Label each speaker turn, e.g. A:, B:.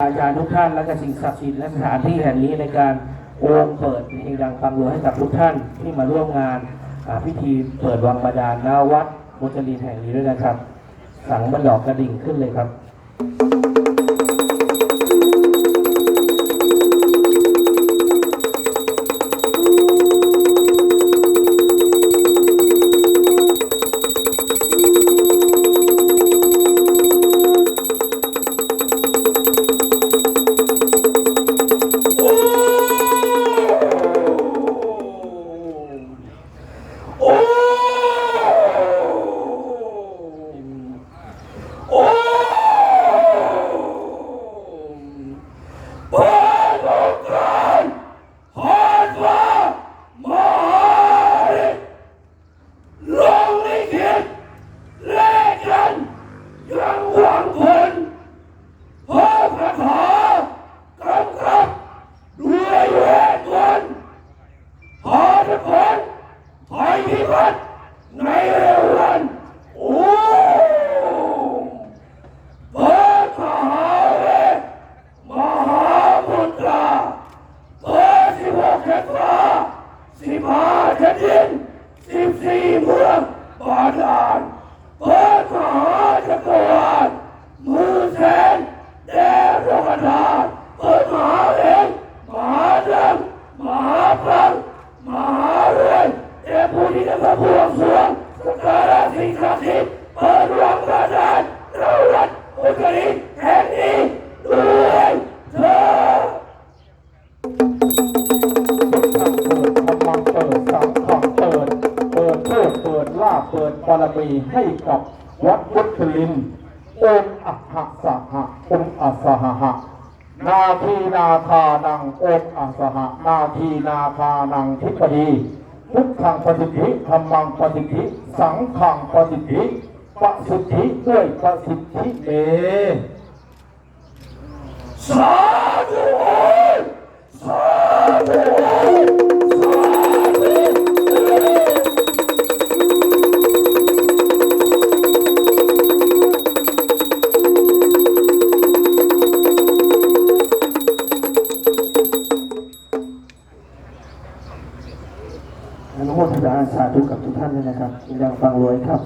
A: อาจารย์ทุกท่านและก็สิ่งศักดิ์สิทธิ์และสถานที่แห่งนี้ในการโอมเปิดเพลงดังฟังรวยให้กับทุกท่านที่มาร่วมงานพิธีเปิดวังบาดาลณวัดมุจลินแห่งนี้ด้วยนะครับ สังบันดอกกระดิ่งขึ้นเลยครับ
B: ทุกคนถอยพิพัฒน์ในเร็ววันโอ้เปิดมหาเวทมหาบุตราเปิดสิบหกแห่งฟ้าสิบห้าแผ่นดินสิบสี่เมืองบาดาลเปิด ปิดธรร
C: มังเปิดสังฆังเปิด เปิดโชคเปิดลาเปิดบารมีให้กับวัดพุทธลินองค์อัคคสหะองค์อัสสหะนาทีนาคานังองค์อัสหะนาทีนาคานังทิปดีพุทธังปฏิทิธรรมังปฏิทิสังฆังปฏิทิปสิทธิด้วยปสิทธิเอ
B: สาธุ
A: อนุโมทนาสาธุกับทุกท่านด้วยนะครับยังฟังรวยครับ